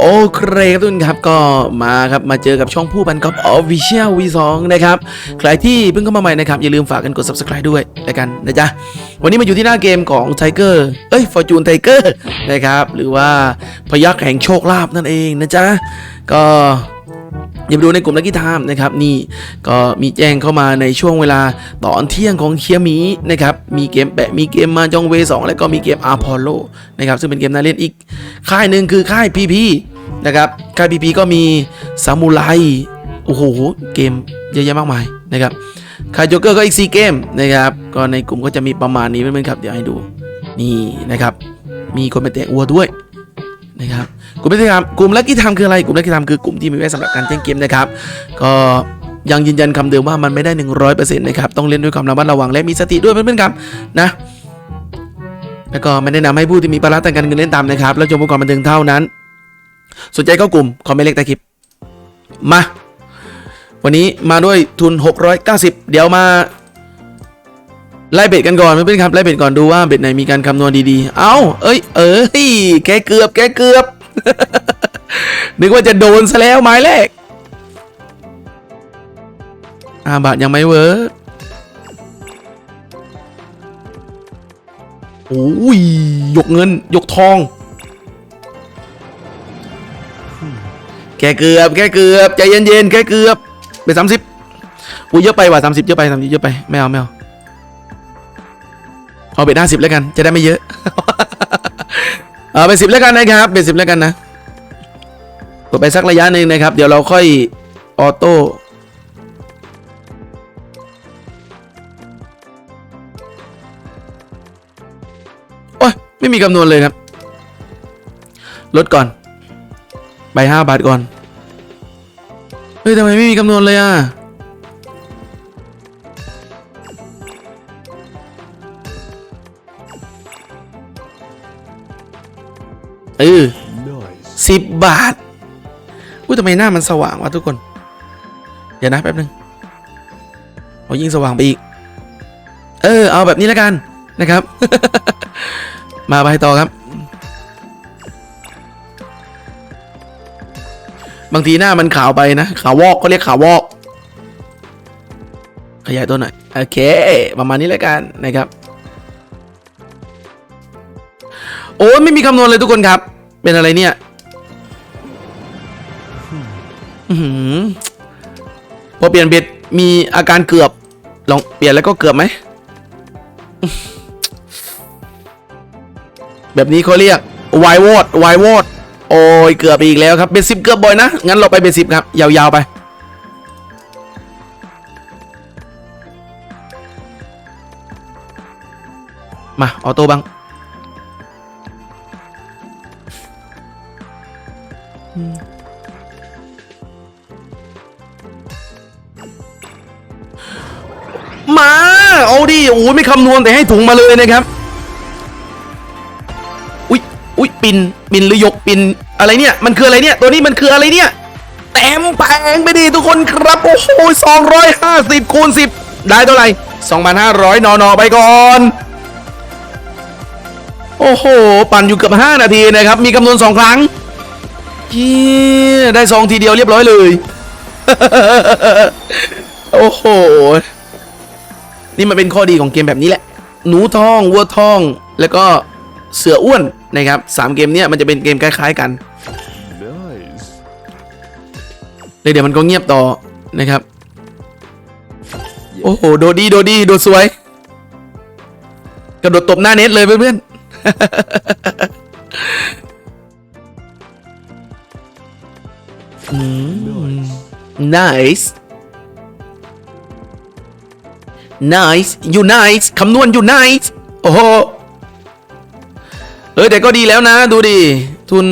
โอเคครับทุกคนครับก็มาครับมาเจอกับช่องผู้บันกอบ Official V2 นะครับใครที่เพิ่งเข้ามาใหม่นะครับ อย่าลืมฝากกันกด Subscribe ด้วยแล้วกันนะจ๊ะ วันนี้มาอยู่ที่หน้าเกมของไทเกอร์เอ้ยฟอร์จูนไทเกอร์นะครับ หรือว่าพยักแห่งโชคลาภนั่นเองนะจ๊ะ ก็ อย่าไปดูในกลุ่มนักกีฬามนะครับนี่ก็มีแจ้งเข้ามาในช่วงเวลาตอนเที่ยงของเคียมีนะครับมีเกมแปะมีเกมมาจองเวสองแล้วก็มีเกมอาร์พอลโลนะครับซึ่งเป็นเกมน่าเล่นอีก ค่ายหนึ่งคือค่ายพีพีนะครับค่ายพีพีก็มีซามูไรโอ้โหเกมเยอะแยะมากมายนะครับค่ายโจ๊กเกอร์ก็อีก4เกมนะครับก็ในกลุ่มก็จะมีประมาณนี้เพื่อนๆครับเดี๋ยวให้ดูนี่นะครับมีคนไปแตะอัวด้วยนะครับ กลุ่มลักกี้ทำกลุ่มลักกี้ทำคืออะไร กลุ่มลักกี้ทำคือกลุ่มที่มีไว้สำหรับการแจ้งเกมนะครับ ก็ยังยืนยันคำเดิมว่ามันไม่ได้ 100%นะครับ ต้องเล่นด้วยความระมัดระวังและมีสติด้วยเพื่อนๆครับนะแล้วก็ไม่แนะนำให้ผู้ที่มีภาระทางการเงินเล่นตามนะครับ แล้วชมประกอบบันเทิงเท่านั้น สนใจเข้ากลุ่มคอมเมนต์เล็กใต้คลิป มา วันนี้มาด้วยทุน 690 เดี๋ยวมาไล่เบ็ดกันก่อนเพื่อนๆครับไล่เบ็ดก่อนดูว่าเบ็ดไหนมีการคำนวณดีๆ เอ้า เอ้ย เอ้ย แกเกือบ แกเกือบ นึกว่าจะโดนซะแล้วหมายแรกอาบาทยังไม่เวิร์กโอ้ยยกเงิน ยกทอง แกเกือบ แกเกือบ ใจเย็นๆ แกเกือบ ไปสามสิบอุ้ยเยอะไปว่ะสามสิบเยอะไปสามสิบเยอะไป ไม่เอาไม่เอา เอาไปห้าสิบแล้วกัน จะได้ไม่เยอะ อาไปสิบแล้วกันนะครับเป็นสิบแล้วกันนะกดไปสักระยะหนึ่งนะครับ เดี๋ยวเราค่อยออโต้โอ้ยไม่มีคำนวณเลยครับ ลดก่อน ไปห้าบาทก่อน เฮ้ยทำไมไม่มีคำนวณเลยอะ สิบบาทอุ้ยทำไมหน้ามันสว่างวะทุกคน เดี๋ยวนะแป๊บนึงเอายิ่งสว่างไปอีก เออ เอาแบบนี้แล้วกันนะครับ มาไปต่อครับ บางทีหน้ามันขาวไปนะ ขาววอกเขาเรียกขาววอก ขยายตัวหน่อย โอเค ประมาณนี้แล้วกันนะครับ โอ้ยไม่มีคำนวณเลยทุกคนครับ เป็นอะไรเนี่ย หือพอเปลี่ยนเบ็ดมีอาการเกือบ ลองเปลี่ยนแล้วก็เกือบไหม แบบนี้เขาเรียกวายวอดวายวอดโอ้ยเกือบอีกแล้วครับเบ็ดสิบเกือบบ่อยนะ งั้นเราไปเบ็ดสิบครับ ยาวๆไปมาออโต้บ้าง เอาดิโอ้ยไม่คำนวณแต่ให้ถุงมาเลยนะครับ อุ๊ยอุ๊ยปินปินหรือยกปินอะไรเนี่ย มันคืออะไรเนี่ย ตัวนี้มันคืออะไรเนี่ยเต็มแปงไปดิทุกคนครับ โอ้โหสองร้อยห้าสิบคูณสิบได้เท่าไหร่สองพันห้าร้อยนอนอไปก่อนโอ้โห ปั่นอยู่เกือบห้านาทีนะครับ มีคำนวณสองครั้งเีได้ซองทีเดียวเรียบร้อยเลย โอ้โห นี่มันเป็นข้อดีของเกมแบบนี้แหละ หนูทองวัวทอง แล้วก็เสืออ้วนนะครับสามเกมเนี้ยมันจะเป็นเกมคล้าย ๆ กันเลยเดี๋ยวมันก็เงียบต่อนะครับ โอ้โหโดดีโดดีโดสวย กระโดดตบหน้าเน็ตเลยเพื่อนๆอื nice nice you nice คำนวณ you nice โอ้โหเออแต่ก็ดีแล้วนะ ดูดิ ทุน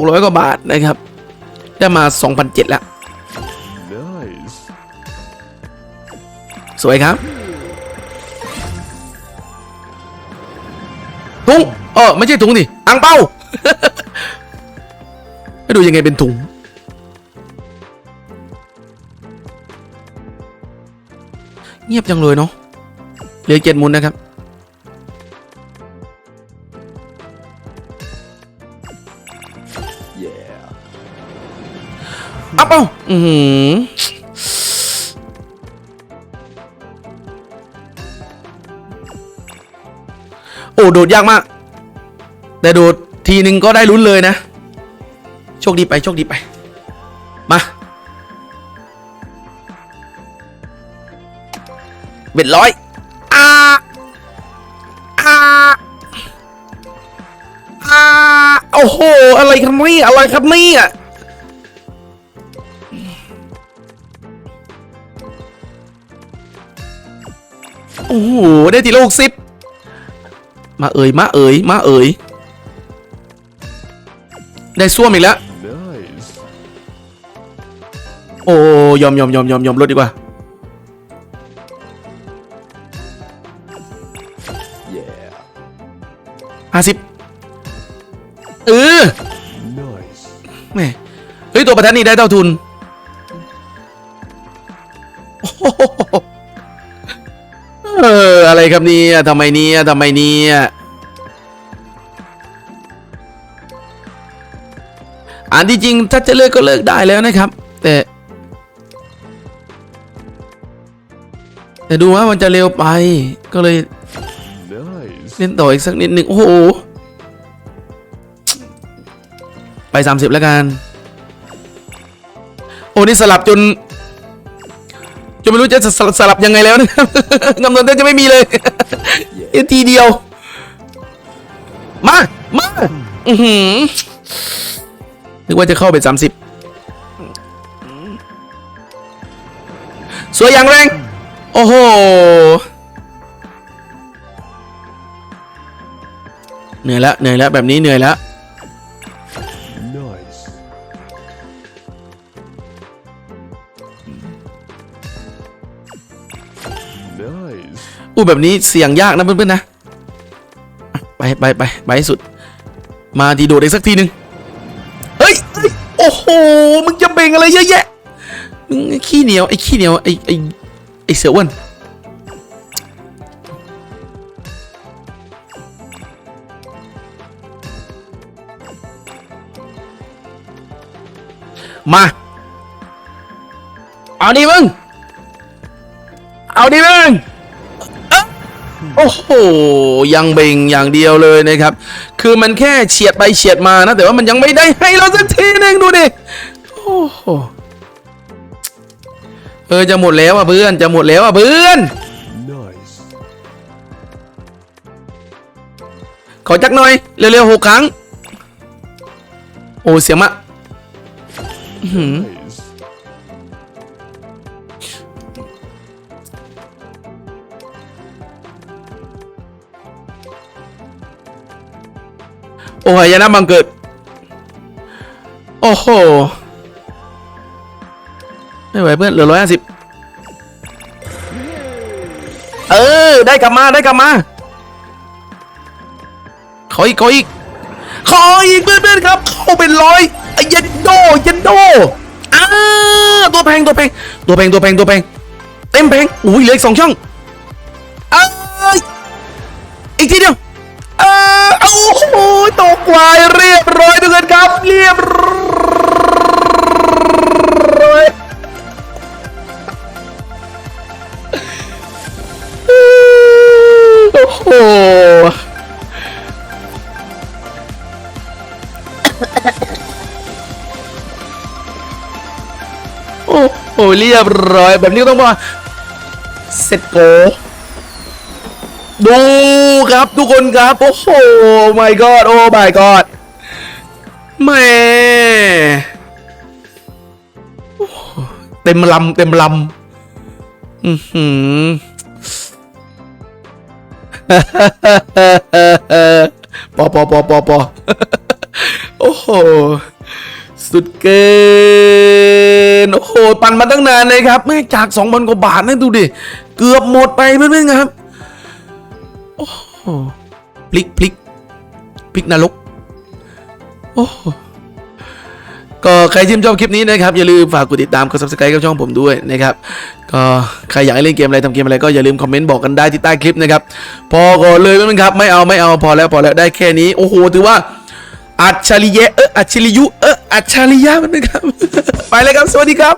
600 กว่าบาทนะครับ ได้มา2,007แล้ว Nice. สวยครับถุงเออไม่ใช่ถุงดิอังเป้าให้ดูยังไงเป็นถุง งียบจังเลยเนาะเหลือเจ็ดหมุนนะครับ Yeah. อัพเอ้าอือหือโอ้โดดยากมาก แต่โดดทีนึงก็ได้ลุ้นเลยนะ โชคดีไป โชคดีไป มา เบ็ดร้อยอาอาอาโอ้โห อะไรครับนี่อะไรครับนี่อะโอ้โห ได้ทีละหกสิบมาเอ่ยมาเอ่ยมาเอ่ยได้ซ่วมอีกแล้ว Nice. โอ้ยอมยอมยอมยอมยอมลดดีกว่า ห้าสิบเออ Nice. แหม่เฮ้ย ตัวประทัดนี่ได้เท่าทุนโอ้โหเอออะไรครับเนี่ยทำไมเนี่ยทำไมเนี่ยอันที่จริงถ้าจะเลิกก็เลิกได้แล้วนะครับ แต่ แต่ดูว่ามันจะเร็วไปก็เลย Nice. เล่นต่ออีกสักนิดหนึ่งโอ้โห ไปสามสิบแล้วกัน โอ้ นี่สลับจน จนไม่รู้จะสลับสลับยังไงแล้วนะครับกำนวนเต้จะไม่มีเลยเอ็นทีเดียว มา มาอือหือนึกว่าจะเข้าไปสามสิบสวยอย่างแรง โอ้โห เหนื่อยแล้วเหนื่อยแล้วแบบนี้เหนื่อยแล้ว Nice. Nice. อู้แบบนี้เสี่ยงยากนะเพื่อนๆนะอะไปไปไปไปให้สุด มาทีโดดอีกสักทีหนึ่งเฮ้ยเฮ้ยโอ้โหมึงจะเบ่งอะไรเยอะแยะมึงไอ้ขี้เหนียวไอ้ขี้เหนียวไอ้ไอ้ไอ้เสืออ้วน มา เอาดิมึง เอาดิมึง โอ้โห ยังเบ่งอย่างเดียวเลยนะครับ คือมันแค่เฉียดไปเฉียดมานะ แต่ว่ามันยังไม่ได้ให้เราสักทีหนึ่งดูดิ โอ้โห เออจะหมดแล้วอะเพื่อน จะหมดแล้วอะเพื่อน Nice. ขอจักหน่อย เร็วๆหกครั้ง โอ้เสียงมะอื้อหือ Nice. โอ้ยยานะบังเกิด โอ้โห ไม่ไหวเพื่อน เหลือร้อยห้าสิบเออ ได้กลับมาได้กลับมา ขออีก ขออีก ขออีกเพื่อนๆครับ เข้าเป็นร้อยไอ้ เย็นโดเย็นโดอ้าตัวแพงตัวแพงตัวแพงตัวแพงตัวแพงเต็มแพงอุ้ยเหลืออีกสองช่องเอ้ยอีกทีเดียวเออโอ้โหตกควายเรียบร้อยทุกคนครับ เรียบร้อยโอ้โห โอ้โหเรียบร้อย แบบนี้ก็ต้องบอกว่าเสร็จโกดูครับทุกคนครับ โอ้โห my god โอ้ my god แม่เต็มลำเต็มลำอือหือปอปอปอปอปอโอ้โห สุดเกินโอ้โหปั่นมาตั้งนานเลยครับแม่จากสองพันกว่าบาทนะดูดิ เกือบหมดไปเพื่อนๆครับ โอ้โหพลิกพลิกพลิกนรกโอ้โหก็ใครที่ชอบคลิปนี้นะครับ อย่าลืมฝากกดติดตามกด subscribe กับช่องผมด้วยนะครับก็ใครอยากให้เล่นเกมอะไรทำเกมอะไรก็อย่าลืมคอมเมนต์บอกกันได้ที่ใต้คลิปนะครับ พอก่อนเลยมั้งครับ ไม่เอาไม่เอาพอแล้วพอแล้วได้แค่นี้ โอ้โห ถือว่าอัจฉริยะเอออัจฉริยุเออ อัจฉริยะมันนะครับ ไปเลยครับ สวัสดีครับ